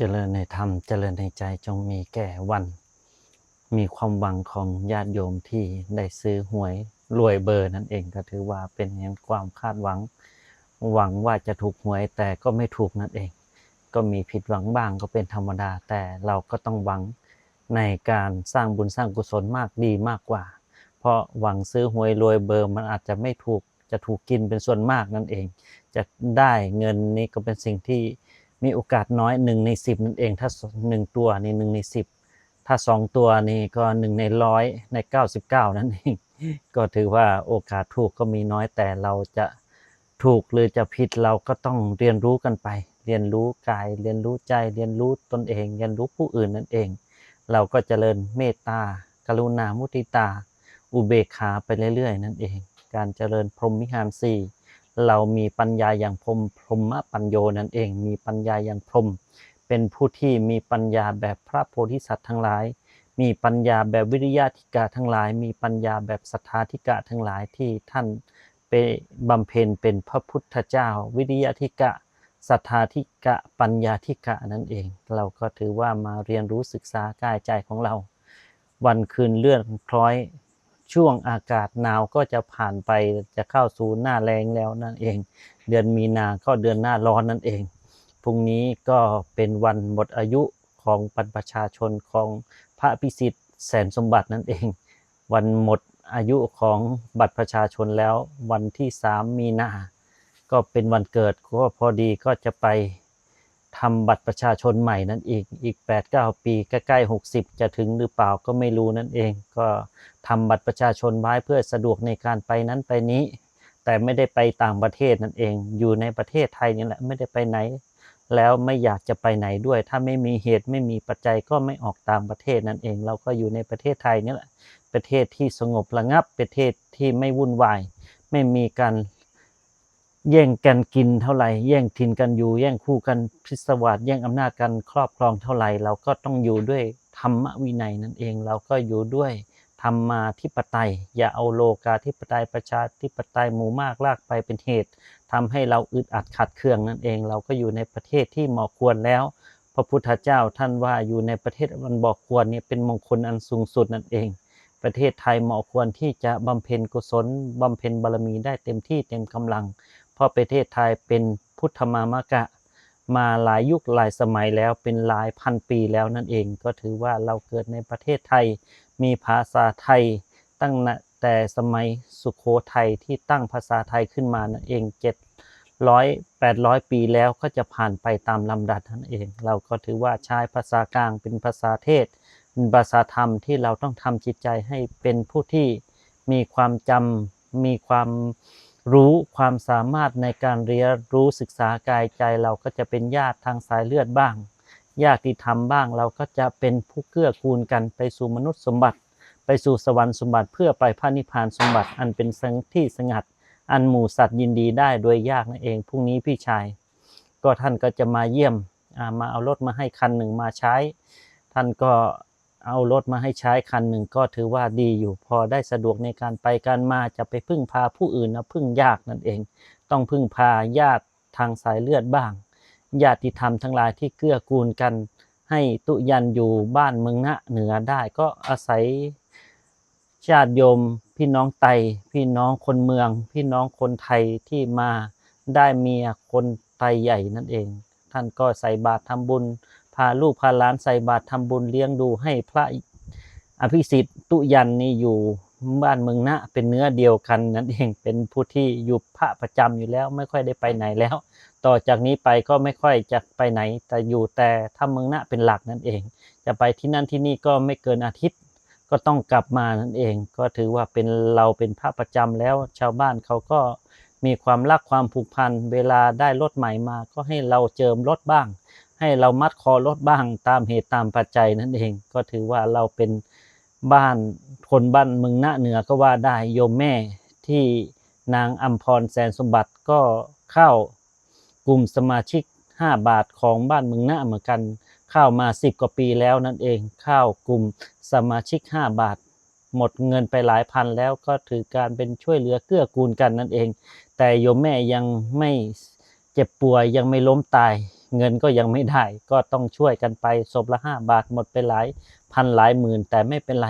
เจริญในธรรม เจริญในใจจงมีแก่วัน มีความหวังของญาติโยมที่ได้ซื้อหวยรวยเบอร์นั่นเองก็ถือว่าเป็นแห่งความคาดหวัง หวังว่าจะถูกหวยแต่ก็ไม่ถูกนั่นเอง ก็มีผิดหวังบ้างก็เป็นธรรมดา แต่เราก็ต้องหวังในการสร้างบุญสร้างกุศลมากดีมากกว่า เพราะหวังซื้อหวยรวยเบอร์มันอาจจะไม่ถูกจะถูกกินเป็นส่วนมากนั่นเอง จะได้เงินนี้ก็เป็นสิ่งที่ มีโอกาสน้อยหนึ่งในสิบนั่นเอง ถ้าหนึ่งตัวนี่หนึ่งในสิบถ้าสองตัวนี่ก็หนึ่งในร้อยในเก้าสิบเก้านั่นเอง ก็ถือว่าโอกาสถูกก็มีน้อยแต่เราจะถูกหรือจะผิดเราก็ต้องเรียนรู้กันไป เรียนรู้กาย เรียนรู้ใจ เรียนรู้ตนเอง เรียนรู้ผู้อื่นนั่นเอง เราก็เจริญเมตตา กรุณา มุทิตา อุเบกขาไปเรื่อยๆ นั่นเอง การเจริญพรหมวิหารสี่ เรามีปัญญาอย่างพรมพรหมปัญโยนั่นเอง มีปัญญาอย่างพรม เป็นผู้ที่มีปัญญาแบบพระโพธิสัตว์ทั้งหลาย มีปัญญาแบบวิริยะธิกาทั้งหลาย มีปัญญาแบบศรัทธาธิกะทั้งหลายที่ท่านไปบำเพ็ญเป็นพระพุทธเจ้า วิริยะธิกะศรัทธาธิกะปัญญาธิกะนั่นเอง เราก็ถือว่ามาเรียนรู้ศึกษากายใจของเรา วันคืนเลื่อนคล้อย ช่วงอากาศหนาวก็จะผ่านไปจะเข้าสู่หน้าแรงแล้วนั่นเอง เดือนมีนาก็เดือนหน้าร้อนนั่นเองพรุ่งนี้ก็เป็นวันหมดอายุของบรรพชาชนของพระพิสิทธิ์แสนสมบัตินั่นเอง วันหมดอายุของบัตรประชาชนแล้ววันที่สามมีนา ก็เป็นวันเกิดก็พอดีก็จะไป ทำบัตรประชาชนใหม่นั่นอีกอีก 8-9 ปีใกล้ๆ60 จะถึงหรือเปล่าก็ไม่รู้นั่นเอง ก็ทำบัตรประชาชนไว้เพื่อสะดวกในการไปนั้นไปนี้ แต่ไม่ได้ไปต่างประเทศนั่นเอง อยู่ในประเทศไทยนี่แหละไม่ได้ไปไหน แล้วไม่อยากจะไปไหนด้วย ถ้าไม่มีเหตุไม่มีปัจจัยก็ไม่ออกต่างประเทศนั่นเอง เราก็อยู่ในประเทศไทยนี่แหละประเทศที่สงบระงับประเทศที่ไม่วุ่นวาย ไม่มีการ แย่งกันกินเท่าไหร่แย่งถิ่นกันอยู่ แย่งคู่กันพิศวาสแย่งอำนาจกันครอบครองเท่าไหร่เราก็ต้องอยู่ด้วยธรรมวินัยนั่นเอง เราก็อยู่ด้วยธรรมาธิปไตย อย่าเอาโลกาธิปไตยประชาธิปไตยหมู่มากลากไปเป็นเหตุทำให้เราอึดอัดขัดเคืองนั่นเอง เราก็อยู่ในประเทศที่เหมาะควรแล้ว พระพุทธเจ้าท่านว่าอยู่ในประเทศมันบอกควรเนี่ยเป็นมงคลอันสูงสุดนั่นเองประเทศไทยเหมาะควรที่จะบำเพ็ญกุศลบำเพ็ญบารมีได้เต็มที่เต็มกำลัง เพราะประเทศไทยเป็นพุทธมามกะ มาหลายยุคหลายสมัยแล้วเป็นหลายพันปีแล้วนั่นเอง ก็ถือว่าเราเกิดในประเทศไทย มีภาษาไทยตั้งแต่สมัยสุขโขทัยที่ตั้งภาษาไทยขึ้นมานั่นเองเจ็ดร้อยแปดร้อยปีแล้วก็จะผ่านไปตามลำดับนั่นเอง เราก็ถือว่าใช้ภาษากลางเป็นภาษาเทศเป็นภาษาธรรมที่เราต้องทำจิตใจให้เป็นผู้ที่มีความจำมีความ รู้ความสามารถในการเรียนรู้ศึกษากายใจเราก็จะเป็นญาติทางสายเลือดบ้าง ญาติธรรมบ้างเราก็จะเป็นผู้เกื้อกูลกันไปสู่มนุษย์สมบัติ ไปสู่สวรรค์สมบัติเพื่อไปพระนิพพานสมบัติอันเป็นสังที่สงัด อันหมู่สัตว์ยินดีได้โดยยากนั่นเองพรุ่งนี้พี่ชาย ก็ท่านก็จะมาเยี่ยมมาเอารถมาให้คันหนึ่งมาใช้ ท่านก็ เอารถมาให้ใช้คันหนึ่งก็ถือว่าดีอยู่พอได้สะดวกในการไปการมาจะไปพึ่งพาผู้อื่นนะพึ่งยากนั่นเอง ต้องพึ่งพาญาติทางสายเลือดบ้าง ญาติธรรมทั้งหลายที่เกื้อกูลกัน ให้ตุยันอยู่บ้านเมืองณเหนือได้ก็อาศัยญาติโยม พี่น้องไตพี่น้องคนเมือง พี่น้องคนไทยที่มาได้เมียคนไทยใหญ่นั่นเอง ท่านก็ใส่บาตรทำบุญ พาลูกพาหลานใส่บาตรทำบุญเลี้ยงดูให้พระอภิสิทธิ์ตุยันนี่อยู่บ้านเมืองนะเป็นเนื้อเดียวกันนั่นเองเป็นผู้ที่อยู่พระประจำอยู่แล้วไม่ค่อยได้ไปไหนแล้ว ต่อจากนี้ไปก็ไม่ค่อยจะไปไหน แต่อยู่แต่ถ้าเมืองนะเป็นหลักนั่นเอง จะไปที่นั่นที่นี่ก็ไม่เกินอาทิตย์ก็ต้องกลับมานั่นเอง ก็ถือว่าเป็นเราเป็นพระประจำแล้ว ชาวบ้านเขาก็มีความรักความผูกพันเวลาได้รถใหม่มา ก็ให้เราเจิมรถบ้าง ให้เรามัดคอรถบ้างตามเหตุตามปัจจัยนั่นเอง ก็ถือว่าเราเป็นบ้านคนบ้านเมืองหน้าเหนือก็ว่าได้โยมแม่ที่นางอัมพรแสนสมบัติก็เข้ากลุ่มสมาชิก 5 บาทของบ้านเมืองหน้าเหมือนกัน เข้ามา 10 กว่าปีแล้วนั่นเองเข้ากลุ่มสมาชิก 5 บาท หมดเงินไปหลายพันแล้วก็ถือการเป็นช่วยเหลือเกื้อกูลกันนั่นเอง แต่โยมแม่ยังไม่เจ็บป่วยยังไม่ล้มตาย เงินก็ยังไม่ได้ ก็ต้องช่วยกันไปศพละห้าบาทหมดไปหลายพันหลายหมื่นแต่ไม่เป็นไร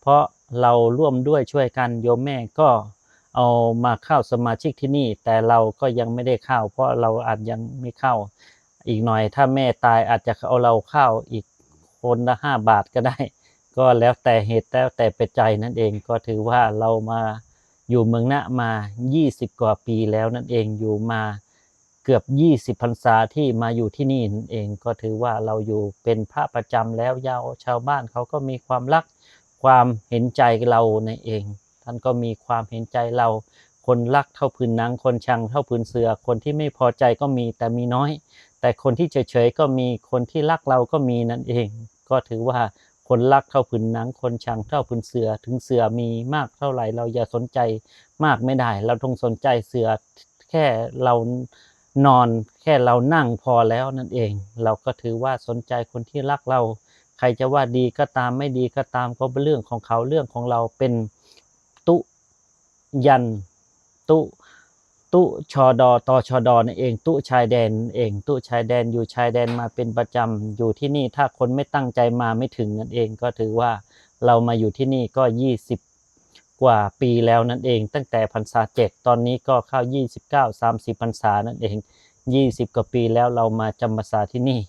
เพราะเราร่วมด้วยช่วยกันโยมแม่ก็เอามาเข้าสมาชิกที่นี่ แต่เราก็ยังไม่ได้เข้า เพราะเราอาจยังไม่เข้าอีกหน่อยถ้าแม่ตายอาจจะเอาเราเข้าอีกคนละห้าบาทก็ได้ ก็แล้วแต่เหตุแล้วแต่เป็นใจนั่นเองก็ถือว่าเรามาอยู่เมืองนะมา 20 กว่าปีแล้วนั่นเองอยู่มา เกือบ 20พรรษาที่มาอยู่ที่นี่นั่นเองก็ถือว่าเราอยู่เป็นพระประจำแล้วยาวชาวบ้านเขาก็มีความรักความเห็นใจเราในเอง ท่านก็มีความเห็นใจเรา คนรักเท่าพื้นนัง คนชังเท่าพื้นเสือ คนที่ไม่พอใจก็มีแต่มีน้อย แต่คนที่เฉยๆก็มีคนที่รักเราก็มีนั่นเอง ก็ถือว่าคนรักเท่าผืนหนัง คนชังเท่าผืนเสือ ถึงเสือมีมากเท่าไหร่เราอย่าสนใจมากไม่ได้ เราต้องสนใจเสือแค่เรา นอนแค่เรานั่งพอแล้วนั่นเอง เราก็ถือว่าสนใจคนที่รักเรา ใครจะว่าดีก็ตามไม่ดีก็ตามก็เป็นเรื่องของเขาเรื่องของเราเป็นตุยันตุตุชอดอตอชอดอนั่นเอง ตุชายแดนนั่นเอง ตุชายแดนอยู่ชายแดนมาเป็นประจำอยู่ที่นี่ถ้าคนไม่ตั้งใจมาไม่ถึงนั่นเองก็ถือว่าเรามาอยู่ที่นี่ก็ยี่สิบ กว่าปีแล้วนั่นเอง ตั้งแต่พรรษาเจ็ดตอนนี้ก็เข้ายี่สิบเก้าสามสิบพรรษานั่นเองยี่สิบกว่าปีแล้วเรามาจำพรรษาที่นี่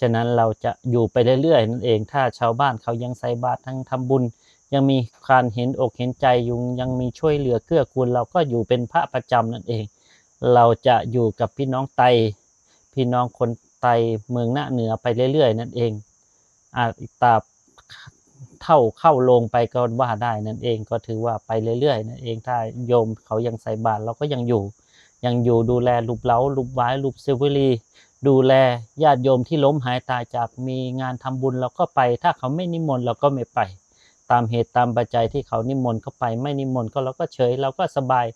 ฉะนั้นเราจะอยู่ไปเรื่อยๆนั่นเอง ถ้าชาวบ้านเขายังใส่บาตรทั้งทำบุญ ยังมีการเห็นอกเห็นใจยุงยังมีช่วยเหลือเกื้อกูลเราก็อยู่เป็นพระประจำนั่นเอง เราจะอยู่กับพี่น้องไต พี่น้องคนไตเมืองหน้าเหนือไปเรื่อยๆ นั่นเองอาตาบ เท่าเข้าลงไปก็ว่าได้นั่นเองก็ถือว่าไปเรื่อยๆนั่นเองถ้าโยมเขายังใส่บาตรเราก็ยังอยู่ ยังอยู่ดูแลรูปเล้ารูปไว้รูปเซเวลี ดูแลญาติโยมที่ล้มหายตายจากมีงานทำบุญเราก็ไป ถ้าเขาไม่นิมนต์เราก็ไม่ไป ตามเหตุตามปัจจัยที่เขานิมนต์เข้าไป ไม่นิมนต์ก็เราก็เฉยเราก็สบาย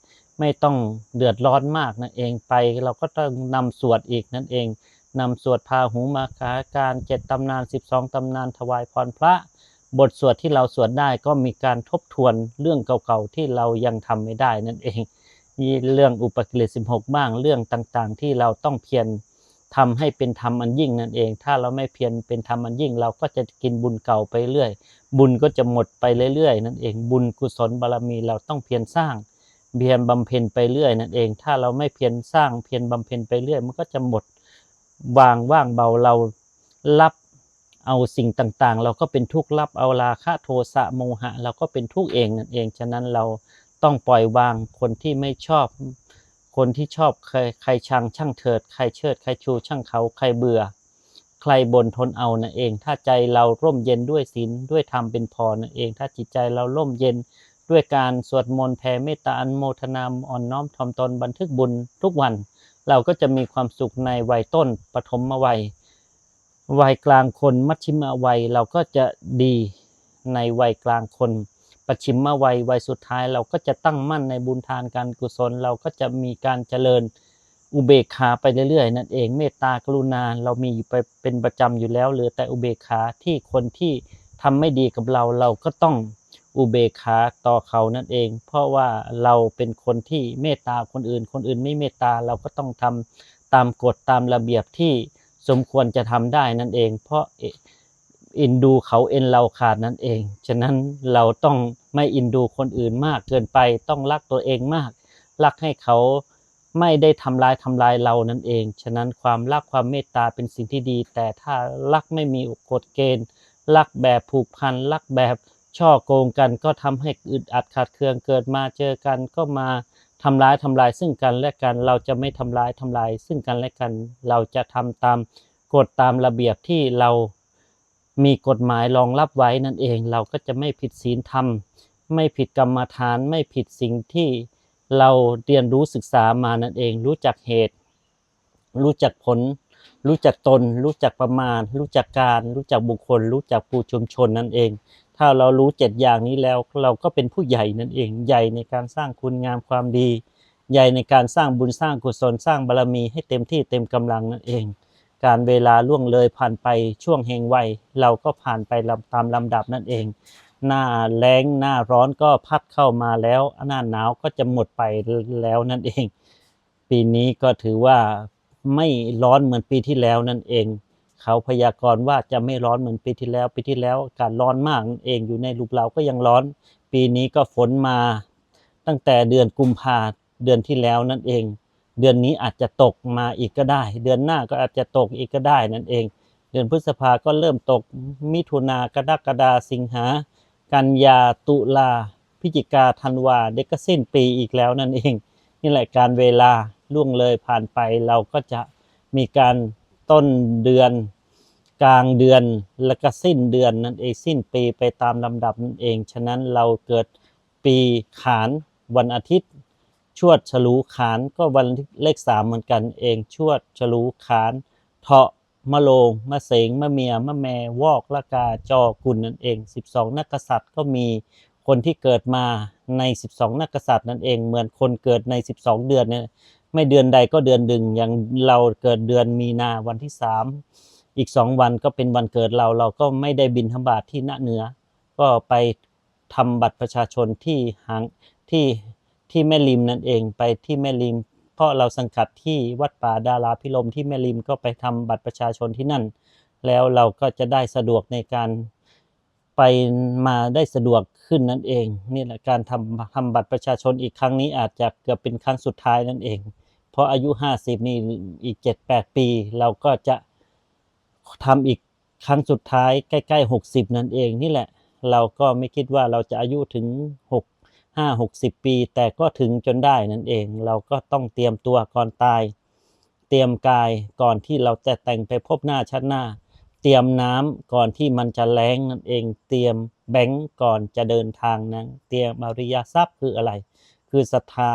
ไม่ต้องเดือดร้อนมากนั่นเองไป เราก็ต้องนำสวดอีกนั่นเองนำสวดพาหูมาคาการเจ็ดตำนาน 12 ตำนานถวายพรพระ บทสวดที่เราสวดได้ก็มีการทบทวนเรื่องเก่าๆที่เรายังทำไม่ได้นั่นเองมีเรื่องอุปกิเลส16 บ้างเรื่องต่างๆ ที่เราต้องเพียรทำให้เป็นธรรมอันยิ่งนั่นเอง ถ้าเราไม่เพียรเป็นธรรมอันยิ่ง เราก็จะกินบุญเก่าไปเรื่อย บุญก็จะหมดไปเรื่อยๆนั่นเอง บุญกุศลบารมีเราต้องเพียรสร้าง เพียรบำเพ็ญไปเรื่อยนั่นเอง ถ้าเราไม่เพียรสร้างเพียรบำเพ็ญไปเรื่อย มันก็จะหมดวางว่างเบาเรารับ เอาสิ่งต่างๆ เราก็เป็นทุกข์รับเอาราคะโทสะโมหะ เราก็เป็นทุกข์เองนั่นเอง ฉะนั้นเราต้องปล่อยวางคนที่ไม่ชอบ คนที่ชอบใครใครชังช่างเถิด ใครเชิด ใครชูช่างเขาใครเบื่อ ใครบนทนเอานั่นเอง ถ้าใจเราร่มเย็นด้วยศีลด้วยธรรมเป็นพอนั่นเอง ถ้าจิตใจเราร่มเย็นด้วยการสวดมนต์แผ่เมตตาอันโมทนามอ่อนน้อมถ่อมตนบันทึกบุญทุกวัน เราก็จะมีความสุขในวัยต้นปฐมวัย วัยกลางคนมัชชิมวัยเราก็จะดีในวัยกลางคนปัจฉิมวัยวัยสุดท้ายเราก็จะตั้งมั่นในบุญทานการกุศล เราก็จะมีการเจริญอุเบกขาไปเรื่อยๆ นั่นเองเมตตากรุณาเรามีไปเป็นประจำอยู่แล้วเหลือแต่อุเบกขาที่คนที่ทำไม่ดีกับเราเราก็ต้องอุเบกขาต่อเขานั่นเอง เพราะว่าเราเป็นคนที่เมตตาคนอื่น คนอื่นไม่เมตตาเราก็ต้องทำตามกฎตามระเบียบที่ สมควรจะทำได้นั่นเอง เพราะอินดูเขาเอ็นเราขาดนั่นเอง ฉะนั้นเราต้องไม่อินดูคนอื่นมากเกินไปต้องรักตัวเองมาก รักให้เขาไม่ได้ทำลายทำลายเรานั่นเอง ฉะนั้นความรักความเมตตาเป็นสิ่งที่ดี แต่ถ้ารักไม่มีกฎเกณฑ์ รักแบบผูกพัน รักแบบช่อโกงกันก็ทำให้อึดอัดขาดเคืองเกิดมาเจอกันก็มา ทำร้ายทำลายซึ่งกันและกัน เราจะไม่ทำร้ายทำลายซึ่งกันและกัน เราจะทำตามกฎตามระเบียบที่เรามีกฎหมายรองรับไว้นั่นเอง เราก็จะไม่ผิดศีลธรรม ไม่ผิดกรรมฐาน ไม่ผิดสิ่งที่เราเรียนรู้ศึกษามานั่นเอง รู้จักเหตุ รู้จักผล รู้จักตน รู้จักประมาณ รู้จักการ รู้จักบุคคล รู้จักผู้ชุมชนนั่นเอง ถ้าเรารู้เจ็ดอย่างนี้แล้วเราก็เป็นผู้ใหญ่นั่นเอง ใหญ่ในการสร้างคุณงามความดี ใหญ่ในการสร้างบุญสร้างกุศลสร้างบารมีให้เต็มที่เต็มกำลังนั่นเอง การเวลาล่วงเลยผ่านไปช่วงแห่งวัยเราก็ผ่านไปลำตามลำดับนั่นเอง หน้าแล้งหน้าร้อนก็พัดเข้ามาแล้ว หน้าหนาวก็จะหมดไปแล้วนั่นเอง ปีนี้ก็ถือว่าไม่ร้อนเหมือนปีที่แล้วนั่นเอง เขาพยากรณ์ว่าจะไม่ร้อนเหมือนปีที่แล้วปีที่แล้วอากาศร้อนมากนั่นเองอยู่ในรูปเราก็ยังร้อน ปีนี้ก็ฝนมา ตั้งแต่เดือนกุมภาเดือนที่แล้วนั่นเอง เดือนนี้อาจจะตกมาอีกก็ได้ เดือนหน้าก็อาจจะตกอีกก็ได้นั่นเอง เดือนพฤษภาก็เริ่มตกมิถุนากรกฎาสิงหากันยาตุลาพฤศจิกาธันวาเด็กก็สิ้นปีอีกแล้วนั่นเอง นี่แหละการเวลาล่วงเลยผ่านไปเราก็จะมีการ ต้นเดือน กลางเดือนแล้วก็สิ้นเดือนนั่นเองสิ้นปีไปตามลำดับนั่นเอง ฉะนั้นเราเกิดปีขานวันอาทิตย์ ชวดฉลูขานก็วันเลขสามเหมือนกันเอง ชวดฉลูขานเถาะมะโรงมะเสงมะเมียมะแมวอกละกาจอกุลนั่นเอง 12 นักษัตริย์ก็มีคนที่เกิดมาใน 12 นักกษัตริย์นั่นเอง เหมือนคนเกิดใน 12 เดือนเนี่ย ไม่เดือนใดก็เดือนหนึ่งอย่างเราเกิดเดือนมีนาวันที่3อีก2วันก็เป็นวันเกิดเราเราก็ไม่ได้บินธบาตที่ณเหนือ ก็ไปทำบัตรประชาชนที่หางที่ที่แม่ริมนั่นเองไปที่แม่ริม เพราะเราสังกัดที่วัดป่าดาราพิรมที่แม่ริมก็ไปทำบัตรประชาชนที่นั่น แล้วเราก็จะได้สะดวกในการไปมาได้สะดวกขึ้นนั่นเองนี่แหละการทำทำบัตรประชาชนอีกครั้งนี้อาจจะเกือบเป็นครั้งสุดท้ายนั่นเอง พราะอายุ50นี่อีก7-8ปี เราก็จะทำอีกครั้งสุดท้ายใกล้ๆ60นั่นเองนี่แหละ เราก็ไม่คิดว่าเราจะอายุถึง6 5 60ปี แต่ก็ถึงจนได้นั่นเอง เราก็ต้องเตรียมตัวก่อนตาย เตรียมกายก่อนที่เราจะแต่งไปพบหน้าชัดหน้า เตรียมน้ำก่อนที่มันจะแล้งนั่นเอง เตรียมแบงก์ก่อนจะเดินทางนั้น เตรียมอริยทรัพย์คืออะไร คือศรัทธา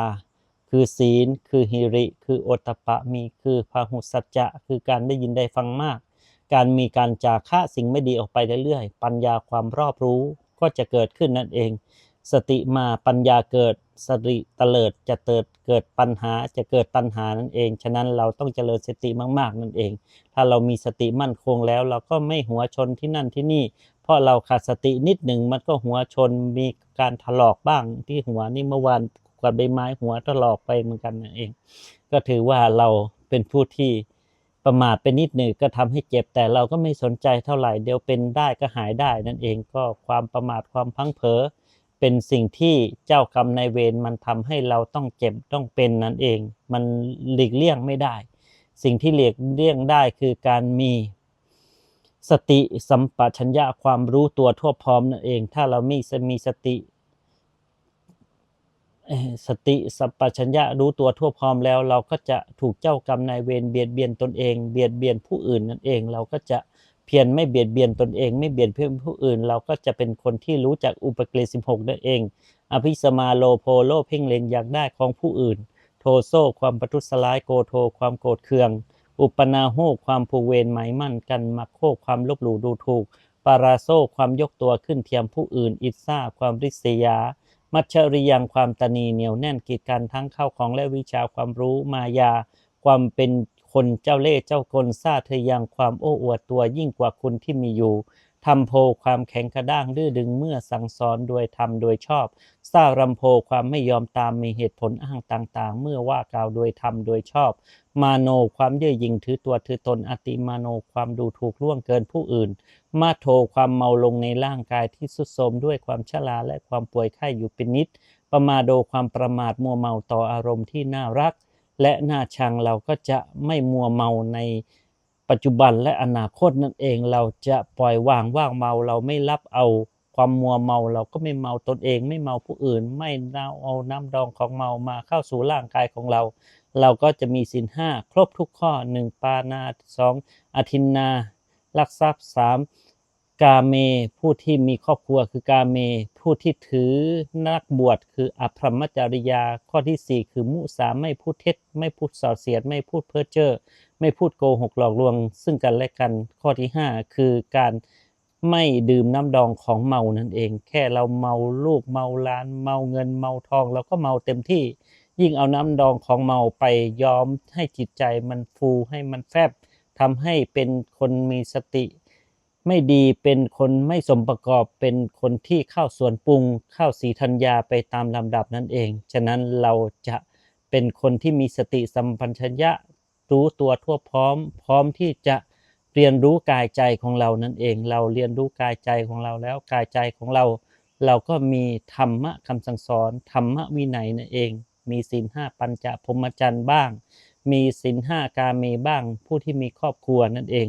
คือศีล คือฮิริ คือโอตปะมีคือพาหุสัจจะ คือการได้ยินได้ฟังมาก การมีการจาคะสิ่งไม่ดีออกไปเรื่อยๆ ปัญญาความรอบรู้ก็จะเกิดขึ้นนั่นเอง สติมาปัญญาเกิดสติเตลิดจะเกิดเกิดปัญหาจะเกิดตัณหานั่นเอง ฉะนั้นเราต้องเจริญสติมากๆนั่นเอง ถ้าเรามีสติมั่นคงแล้ว เราก็ไม่หัวชนที่นั่นที่นี่ เพราะเราขาดสตินิดหนึ่งมันก็หัวชนมีการถลอกบ้างที่หัวนี่เมื่อวาน กวาดใบไม้หัวถลอกไปเหมือนกันนั่นเอง ก็ถือว่าเราเป็นผู้ที่ประมาทไปนิดหนึ่งก็ทำให้เจ็บแต่เราก็ไม่สนใจเท่าไหร่เดี๋ยวเป็นได้ก็หายได้นั่นเองก็ความประมาทความพังเผลอเป็นสิ่งที่เจ้ากรรมนายเวรมันทำให้เราต้องเจ็บต้องเป็นนั่นเอง มันหลีกเลี่ยงไม่ได้ สิ่งที่หลีกเลี่ยงได้คือการมีสติสัมปชัญญะความรู้ตัวทั่วพร้อมนั่นเอง ถ้าเรามีมีสติ สติสัมปชัญญะรู้ตัวทั่วพร้อมแล้ว เราก็จะถูกเจ้ากรรมนายเวรเบียดเบียนตนเอง เบียดเบียนผู้อื่นนั่นเอง เราก็จะเพียรไม่เบียดเบียนตนเอง ไม่เบียดเบียนผู้อื่น เราก็จะเป็นคนที่รู้จักอุปเกฤษ16นั่นเอง อภิสมาโลโพโลเพ่งเล็งอยากได้ของผู้อื่น โทโซความประทุษร้ายโกโทความโกรธเคือง อุปนาโหความผูกเวรหมายมั่นกันมักโคความลบหลู่ดูถูกปาราโซความยกตัวขึ้นเทียมผู้อื่น อิซ่าความริษยา มัจฉริยังความตนีเหนียวแน่นกีดกันทั้งเข้าของและวิชาความรู้มายา ความเป็นคนเจ้าเล่ห์เจ้ากลซาเธอยังความโอ้อวดตัวยิ่งกว่าคุณที่มีอยู่ทำโพความแข็งกระด้างดื้อดึงเมื่อสั่งสอนโดยธรรมโดยชอบซารำโพความไม่ยอมตามมีเหตุผลอ้างต่างๆ เมื่อว่ากล่าวโดยธรรมโดยชอบ มาโนความเย่อหยิ่งถือตัวถือตนอติมาโนความดูถูกล่วงเกินผู้อื่น มาโทความเมาลงในร่างกายที่สุดโทมด้วยความชราและความป่วยไข้อยู่เป็นนิด ประมาโดความประมาทมัวเมาต่ออารมณ์ที่น่ารัก และน่าชังเราก็จะไม่มัวเมาในปัจจุบันและอนาคตนั่นเองเราจะปล่อยวางว่างเมาเราไม่รับเอาความมัวเมาเราก็ไม่เมาตนเอง ไม่เมาผู้อื่น ไม่เอาน้ำดองของเมามาเข้าสู่ร่างกายของเรา เราก็จะมีสินห้าครบทุกข้อหนึ่งปานาสองอธินนา ลักทรัพย์สามกาเม ผู้ที่มีครอบครัวคือกาเม ผู้ที่ถือนักบวชคืออภรรมจริยา ข้อที่สี่คือมุสาไม่พูดเท็จ ไม่พูดส่อเสียด ไม่พูดเพ้อเจ้อไม่พูดโกหกหลอกลวง ซึ่งกันและกัน ข้อที่ห้าคือการไม่ดื่มน้ำดองของเมานั่นเอง แค่เราเมาลูกเมาล้าน เมาเงินเมาทองเราก็เมาเต็มที่ ยิ่งเอาน้ำดองของเมาไปยอมให้จิตใจมันฟูให้มันแฟบ ทำให้เป็นคนมีสติ ไม่ดีเป็นคนไม่สมประกอบเป็นคนที่เข้าส่วนปรุงเข้าสีธัญญาไปตามลำดับนั่นเอง ฉะนั้นเราจะเป็นคนที่มีสติสัมปชัญญะรู้ตัวทั่วพร้อม พร้อมที่จะเรียนรู้กายใจของเรานั่นเอง เราเรียนรู้กายใจของเราแล้วกายใจของเรา เราก็มีธรรมะคำสั่งสอนธรรมะวินัยนั่นเอง มีศีลห้าปัญจพรหมจรรย์บ้าง มีศีลห้ากาเมบ้าง ผู้ที่มีครอบครัวนั่นเอง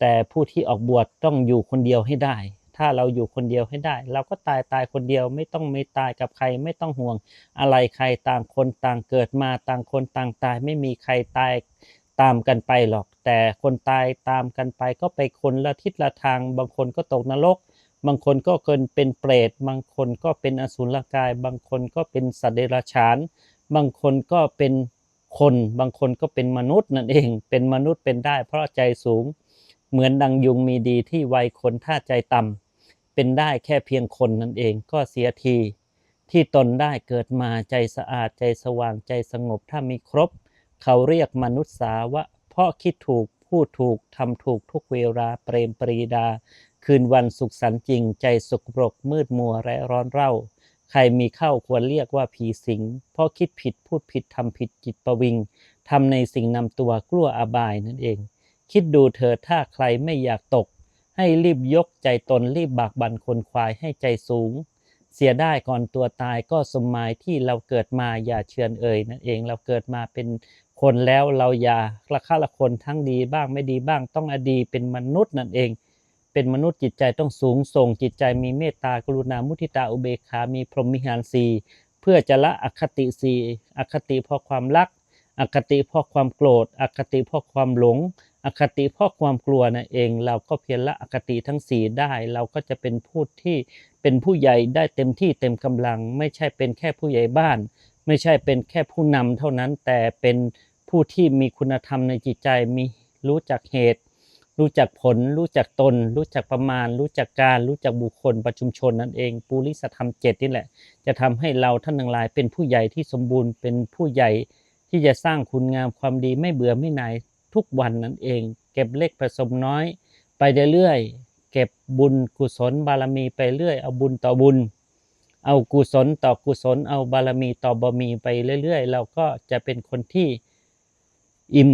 แต่ผู้ที่ออกบวชต้องอยู่คนเดียวให้ได้ ถ้าเราอยู่คนเดียวให้ได้ เราก็ตายตายคนเดียวไม่ต้องไม่ตายกับใครไม่ต้องห่วง อะไรใครต่างคนต่างเกิดมาต่างคนต่างตายไม่มีใครตายตามกันไปหรอก แต่คนตายตามกันไปก็ไปคนละทิศละทาง บางคนก็ตกนรก บางคนก็เกินเป็นเปรต บางคนก็เป็นอสุรกาย บางคนก็เป็นสัตว์เดรัจฉาน บางคนก็เป็น คนบางคนก็เป็นมนุษย์นั่นเอง เป็นมนุษย์เป็นได้ เพราะใจสูง เหมือนดังยุงมีดีที่ไวคนถ้าใจต่ำเป็นได้แค่เพียงคนนั่นเองก็เสียที ที่ตนได้เกิดมาใจสะอาดใจสว่างใจสงบถ้ามีครบ เขาเรียกมนุษย์สาวะ เพราะคิดถูกพูดถูกทำถูกทุกเวลาเปรมปรีดา คืนวันสุขสันต์จริง ใจสกปรกมืดมัวและร้อนเร่า ใครมีเข้าควรเรียกว่าผีสิง เพราะคิดผิดพูดผิดทำผิดจิตประวิงทำในสิ่งนำตัวกลัวอบายนั่นเอง คิดดูเธอถ้าใครไม่อยากตก ให้รีบยกใจตนรีบบากบันคนควายให้ใจสูง เสียได้ก่อนตัวตายก็สมหมายที่เราเกิดมาอย่าเชือนเอ่ยนั่นเองเราเกิดมาเป็นคนแล้วเราอย่าละค่าละคนทั้งดีบ้างไม่ดีบ้างต้องอดีเป็นมนุษย์นั่นเอง เป็นมนุษย์จิตใจต้องสูงส่งจิตใจมีเมตตากรุณามุทิตาอุเบกขา มีพรหมิหารสีเพื่อจะละอคติสีอคติเพราะความรัก อคติเพราะความโกรธ อคติเพราะความหลง อคติเพราะความกลัวนั่นเอง เราก็เพียรละอคติทั้งสี่ได้ เราก็จะเป็นผู้ที่เป็นผู้ใหญ่ได้เต็มที่เต็มกำลัง ไม่ใช่เป็นแค่ผู้ใหญ่บ้าน ไม่ใช่เป็นแค่ผู้นำเท่านั้นแต่เป็นผู้ที่มีคุณธรรมในจิตใจมีรู้จักเหตุ รู้จักผล รู้จักตน รู้จักประมาณ รู้จักการ รู้จักบุคคลประชุมชนนั่นเองปุริสธรรมเจ็ดนี่แหละ จะทำให้เราท่านทั้งหลาย เป็นผู้ใหญ่ที่สมบูรณ์เป็นผู้ใหญ่ที่จะสร้างคุณงามความดีไม่เบื่อไม่นายทุกวันนั่นเอง เก็บเล็กผสมน้อย ไปเรื่อยๆเก็บบุญกุศลบารมีไปเรื่อยเอาบุญต่อบุญ เอากุศลต่อกุศล เอาบารมีต่อบารมีไปเรื่อยๆ เราก็จะเป็นคนที่ อิ่ม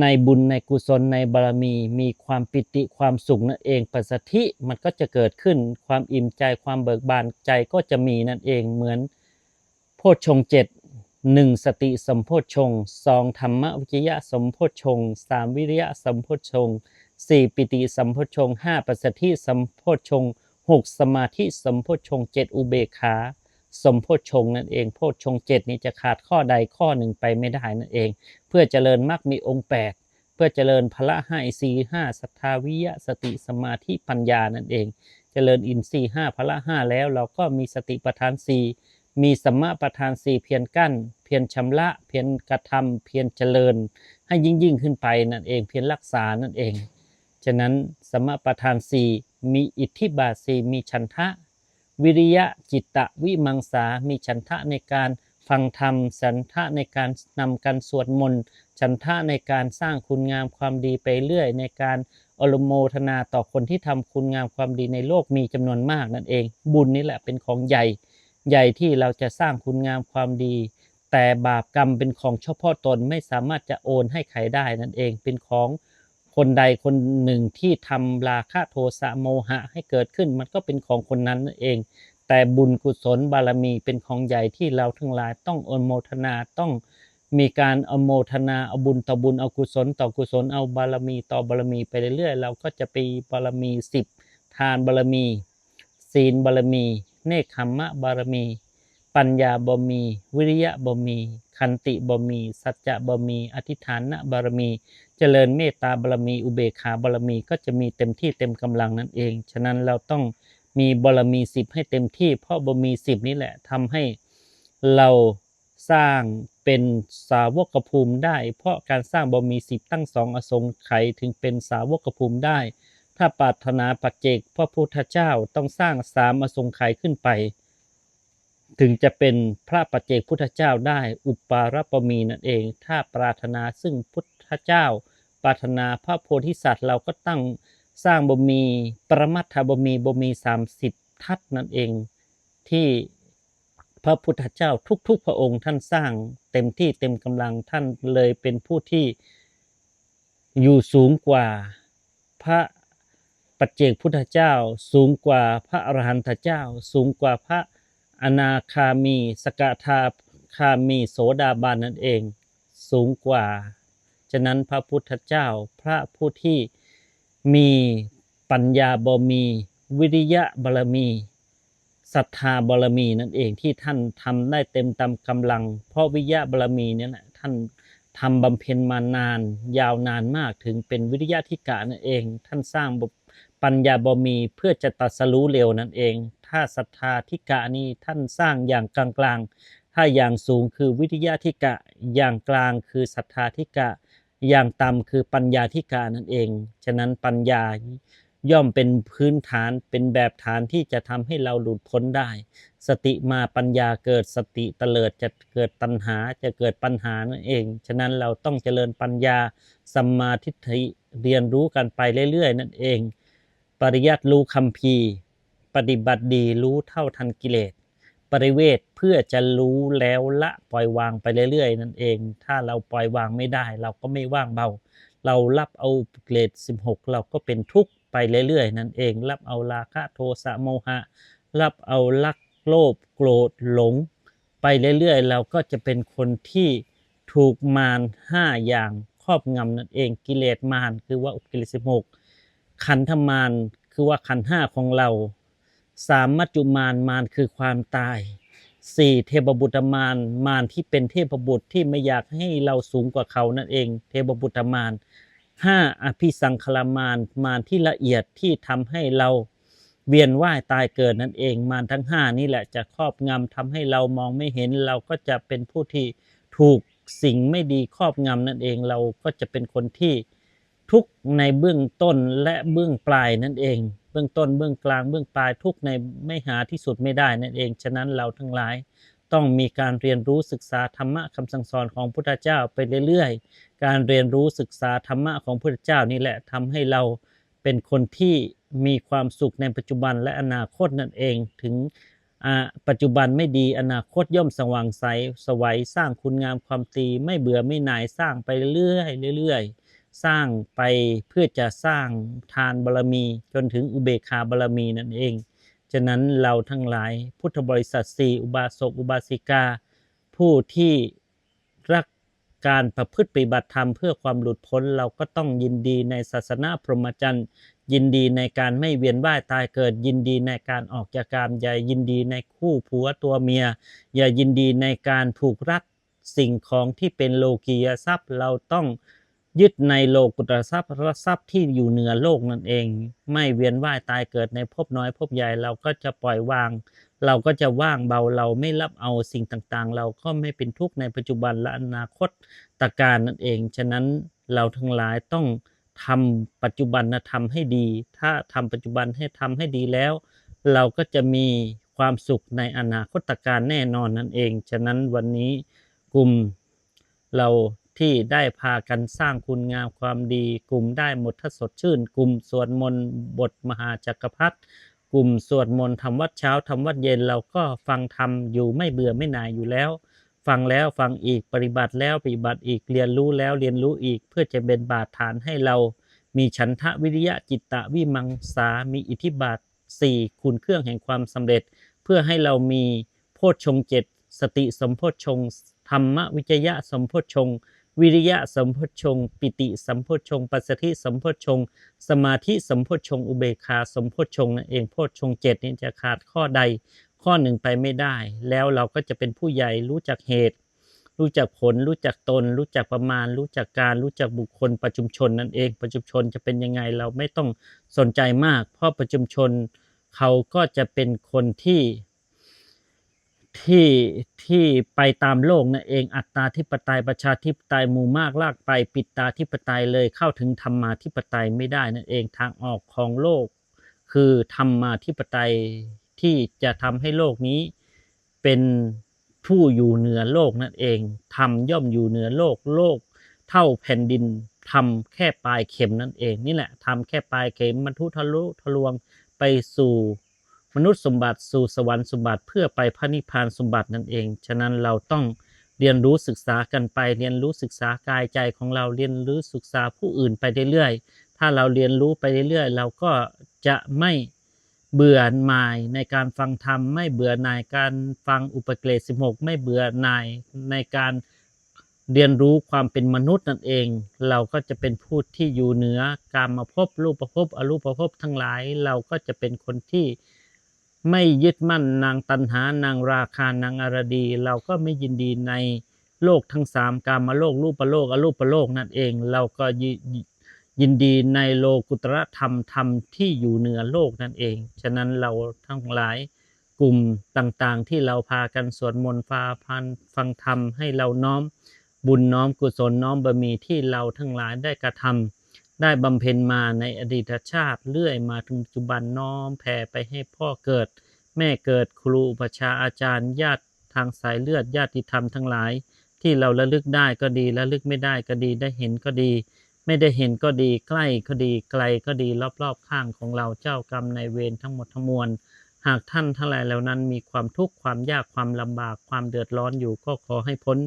ในบุญในกุศลในบารมี มีความปิติความสุขนั่นเองปัสสธิมันก็จะเกิดขึ้นความอิ่มใจความเบิกบานใจก็จะมีนั่นเองเหมือน โพชฌงเจ็ดหนึ่งสติสมโพชฌงสองธรรมวิจยะสมโพชฌงสามวิริยะสมโพชฌงสี่ปิติสมโพชฌงห้าปัสสธิสมโพชฌงหกสมาธิสมโพชฌงเจ็ดอุเบกขา สมโพชฌงนั่นเองโพชฌงเจ็ดนี้จะขาดข้อใดข้อหนึ่งไปไม่ได้นั่นเอง เพื่อเจริญมรรคมีองค์แปดเพื่อเจริญพละห้าอินทรีห้าศรัทธาวิยะสติสมาธิปัญญานั่นเอง เจริญอินทรีย์ห้าพละห้าแล้วเราก็มีสติปัฏฐานสี่มีสัมมาปัฏฐานสี่เพียรกั้น เพียรชำระ เพียรกระทำเพียรเจริญ ให้ยิ่งยิ่งขึ้นไปนั่นเอง เพียรรักษานั่นเอง ฉะนั้นสัมมาประธานสี่มีอิทธิบาทสี่มีฉันทะ วิริยะจิตตะวิมังสา มีฉันทะในการฟังธรรม ฉันทะในการนำการสวดมนต์ ฉันทะในการสร้างคุณงามความดีไปเรื่อยในการอนุโมทนาต่อคนที่ทำคุณงามความดีในโลกมีจำนวนมากนั่นเอง บุญนี่แหละเป็นของใหญ่ ใหญ่ที่เราจะสร้างคุณงามความดี แต่บาปกรรมเป็นของเฉพาะตนไม่สามารถจะโอนให้ใครได้นั่นเอง เป็นของ คนใดคนหนึ่งที่ทำราคะโทสะโมหะให้เกิดขึ้น มันก็เป็นของคนนั้นนั่นเอง แต่บุญกุศลบารมีเป็นของใหญ่ที่เราทั้งหลายต้องอนโมทนาต้องมีการอนโมทนาเอาบุญต่อบุญเอากุศลต่อกุศลเอาบารมีต่อบารมีไปเรื่อยๆเราก็จะไปบารมีสิบทานบารมี ศีลบารมี เนคขมมะบารมี ปัญญาบารมี วิริยะบารมี คันติบรมี สัจจะบรมี อธิษฐานบารมี เจริญเมตตาบารมี อุเบกขาบารมีก็จะมีเต็มที่เต็มกำลังนั่นเอง ฉะนั้นเราต้องมีบารมีสิบให้เต็มที่ เพราะบารมีสิบนี้แหละทำให้เราสร้างเป็นสาวกภูมิได้ เพราะการสร้างบารมีสิบตั้งสองอสงไขยถึงเป็นสาวกภูมิได้ ถ้าปรารถนาปัจเจกพระพุทธเจ้าต้องสร้างสามอสงไขยขึ้นไป ถึงจะเป็นพระปัจเจกพุทธเจ้าได้อุปารปมีนั่นเอง ถ้าปรารถนาซึ่งพุทธเจ้า ปรารถนาพระโพธิสัตว์เราก็ตั้งสร้างบ่มีปรมัตถบ่มีบ่มีสามสิบทัศนั่นเอง ที่พระพุทธเจ้าทุก ๆ พระองค์ท่านสร้างเต็มที่เต็มกำลังท่านเลยเป็นผู้ที่อยู่สูงกว่าพระปัจเจกพุทธเจ้า สูงกว่าพระอรหันตเจ้า สูงกว่าพระ อนาคามี สกทาคามีโสดาบันนั่นเอง สูงกว่า ฉะนั้นพระพุทธเจ้าพระผู้ที่มีปัญญาบรมี วิริยะบารมีศรัทธาบารมีนั่นเองที่ท่านทำได้เต็มตามกำลัง เพราะวิริยะบารมีเนี่ยนะท่านทำบำเพ็ญมานาน ยาวนานมากถึงเป็นวิริยะทิกะนั่นเอง ท่านสร้างปัญญาบารมีเพื่อจะตัดสรู้เร็วนั่นเอง ถ้าศรัทธาทิกะนี้ท่านสร้างอย่างกลางๆ ถ้าอย่างสูงคือวิริยะทิกะ อย่างกลางคือศรัทธาทิกะ อย่างต่ำคือปัญญาทิกานั่นเอง ฉะนั้นปัญญาย่อมเป็นพื้นฐานเป็นแบบฐานที่จะทำให้เราหลุดพ้นได้ สติมาปัญญาเกิดสติเตลิดจะเกิดตัณหาจะเกิดปัญหานั่นเอง ฉะนั้นเราต้องเจริญปัญญาสัมมาทิฏฐิเรียนรู้กันไปเรื่อยๆ นั่นเอง ปริยัติรู้คำพี ปฏิบัติดีรู้เท่าทันกิเลสปริเวทเพื่อจะรู้แล้วละปล่อยวางไปเรื่อยๆ นั่นเอง ถ้าเราปล่อยวางไม่ได้ เราก็ไม่ว่างเบา เรารับเอาเกรด16 เราก็เป็นทุกข์ไปเรื่อยๆ นั่นเอง รับเอาราคะโทสะโมหะ รับเอารักโลภโกรธหลง ไปเรื่อยๆ เราก็จะเป็นคนที่ถูกมารห้าอย่างครอบงำนั่นเองกิเลสมารคือว่ากิเลส16ขันธมารคือว่าขันธห้าของเรา สามมัจจุมารมารคือความตายสี่เทพบุตรมารมารที่เป็นเทพบุตรที่ไม่อยากให้เราสูงกว่าเขานั่นเอง เทพบุตรมารห้าอภิสังขลามารมารที่ละเอียดที่ทำให้เราเวียนว่ายตายเกิดนั่นเอง มารทั้งห้านี่แหละจะครอบงำทำให้เรามองไม่เห็น เราก็จะเป็นผู้ที่ถูกสิ่งไม่ดีครอบงำนั่นเองเราก็จะเป็นคนที่ทุกข์ในเบื้องต้นและเบื้องปลายนั่นเอง บื้องต้นเบื้องกลางเบื้องปลายทุกในไม่หาที่สุดไม่ได้นั่นเอง ฉะนั้นเราทั้งหลายต้องมีการเรียนรู้ศึกษาธรรมะคำสั่งสอนของพุทธเจ้าไปเรื่อยๆ การเรียนรู้ศึกษาธรรมะของพุทธเจ้านี่แหละทำให้เราเป็นคนที่มีความสุขในปัจจุบันและอนาคตนั่นเองถึงปัจจุบันไม่ดีอนาคตย่อมสว่างใสสวัยสร้างคุณงามความตีไม่เบื่อไม่หน่ายสร้างไปเรื่อยๆเรื่อยๆ สร้างไปเพื่อจะสร้างทานบารมี จนถึงอุเบกขาบารมีนั่นเอง ฉะนั้นเราทั้งหลายพุทธบริษัทสี่อุบาสกอุบาสิกา ผู้ที่รักการประพฤติปฏิบัติธรรมเพื่อความหลุดพ้นเราก็ต้องยินดีในศาสนาพรหมจรรย์ยินดีในการไม่เวียนว่ายตายเกิด ยินดีในการออกจากกามอย่ายินดีในคู่ผัวตัวเมีย อย่ายินดีในการผูกรัดสิ่งของที่เป็นโลกียทรัพย์เราต้อง ยึดในโลกุตรทรัพย์ทรัพย์ที่อยู่เหนือโลกนั่นเอง ไม่เวียนว่ายตายเกิดในภพน้อยภพใหญ่เราก็จะปล่อยวาง เราก็จะว่างเบาเราไม่รับเอาสิ่งต่างๆ เราก็ไม่เป็นทุกข์ในปัจจุบันและอนาคตตการนั่นเอง ฉะนั้นเราทั้งหลายต้องทำปัจจุบันนะทำให้ดี ถ้าทำปัจจุบันให้ทำให้ดีแล้ว เราก็จะมีความสุขในอนาคตการแน่นอนนั่นเอง ฉะนั้นวันนี้กลุ่มเรา ที่ได้พากันสร้างคุณงามความดี กลุ่มได้หมดทัศสดชื่น กลุ่มสวดมนต์บทมหาจักรพรรดิกลุ่มสวดมนต์ทำวัดเช้าทำวัดเย็นเราก็ฟังธรรมอยู่ไม่เบื่อไม่หน่ายอยู่แล้ว ฟังแล้วฟังอีกปฏิบัติแล้วปฏิบัติอีกเรียนรู้แล้วเรียนรู้อีก เพื่อจะเป็นบาตฐานให้เรา มีฉันทะวิริยะจิตตะวิมังสา มีอิทธิบาทสี่คุณเครื่องแห่งความสำเร็จ เพื่อให้เรามีโพชฌงเจ็ดสติสมโพชฌงธรรมวิจยะสมโพชฌงค์ วิริยะสมโพชฌงค์ปิติสมโพชฌงค์ปัสสธิสมโพชฌงค์สมาธิสมโพชฌงค์อุเบกขาสมโพชฌงค์นั่นเองโพชฌงค์เจ็ดนี้จะขาดข้อใดข้อหนึ่งไปไม่ได้ แล้วเราก็จะเป็นผู้ใหญ่รู้จักเหตุ รู้จักผล รู้จักตน รู้จักประมาณ รู้จักการรู้จักบุคคลประชุมชนนั่นเอง ประชุมชนจะเป็นยังไงเราไม่ต้องสนใจมาก เพราะประชุมชนเขาก็จะเป็นคนที่ ที่ที่ไปตามโลกนั่นเองอัตตาธิปไตยประชาธิปไตยมูมากลากไปปิดตาธิปไตยเลยเข้าถึงธรรมาธิปไตยไม่ได้นั่นเองทางออกของโลก คือธรรมาธิปไตยที่จะทำให้โลกนี้เป็นผู้อยู่เหนือโลกนั่นเองธรรมย่อมอยู่เหนือโลกโลก เท่าแผ่นดินทำแค่ปลายเข็มนั่นเอง นี่แหละทำแค่ปลายเข็มบรรทุทะลุทะลวงไปสู่ มนุษย์สมบัติสู่สวรรค์สมบัติเพื่อไปพระนิพพานสมบัตินั่นเอง ฉะนั้นเราต้องเรียนรู้ศึกษากันไป เรียนรู้ศึกษากายใจของเราเรียนรู้ศึกษาผู้อื่นไปเรื่อยๆ ถ้าเราเรียนรู้ไปเรื่อยๆ เราก็จะไม่เบื่อหน่ายในการฟังธรรม ไม่เบื่อหน่ายการฟังอุปเกรด16 ไม่เบื่อหน่ายในการเรียนรู้ความเป็นมนุษย์นั่นเอง เราก็จะเป็นผู้ที่อยู่เหนือการมาพบรูปภพอรูปภพทั้งหลาย เราก็จะเป็นคนที่ ไม่ยึดมั่นนางตันหานางราคานางอารดี เราก็ไม่ยินดีในโลกทั้งสามกามโลกรูปโลกอรูปโลกนั่นเอง เราก็ยิยินดีในโลกุตรธรรมธรรมที่อยู่เหนือโลกนั่นเอง ฉะนั้นเราทั้งหลายกลุ่มต่างๆ ที่เราพากันสวดมนต์ฟาพันฟังธรรมให้เราน้อม บุญน้อมกุศลน้อมบารมีที่เราทั้งหลายได้กระทำ ได้บำเพ็ญมาในอดีตชาติเรื่อยมาถึงปัจจุบันน้อมแผ่ไปให้พ่อเกิด แม่เกิดครูอุปชาอาจารย์ญาติทางสายเลือดญาติธรรมทั้งหลาย ที่เราระลึกได้ก็ดีระลึกไม่ได้ก็ดีได้เห็นก็ดี ไม่ได้เห็นก็ดีใกล้ก็ดีไกลก็ดีรอบๆข้างของเราเจ้ากรรมในเวรทั้งหมดทั้งมวลหากท่านทั้งหลายเหล่านั้นมีความทุกข์ความยากความลำบากความเดือดร้อนอยู่ก็ขอให้พ้น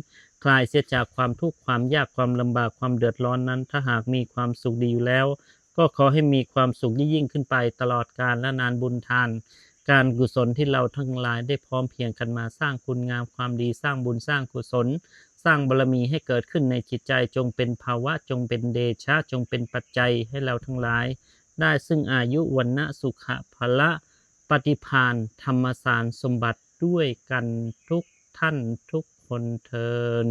คลายเสียจากความทุกข์ความยากความลำบากความเดือดร้อนนั้น ถ้าหากมีความสุขดีอยู่แล้ว ก็ขอให้มีความสุขยิ่งขึ้นไปตลอดกาลและนานบุญทาน การกุศลที่เราทั้งหลายได้พร้อมเพียงกันมาสร้างคุณงามความดีสร้างบุญสร้างกุศล สร้างบารมีให้เกิดขึ้นในจิตใจจงเป็นภาวะจงเป็นเดชะจงเป็นปัจจัยให้เราทั้งหลาย ได้ซึ่งอายุวันนะสุขะพละปฏิพานธรรมสารสมบัติด้วยกันทุกท่านทุก คนเทิน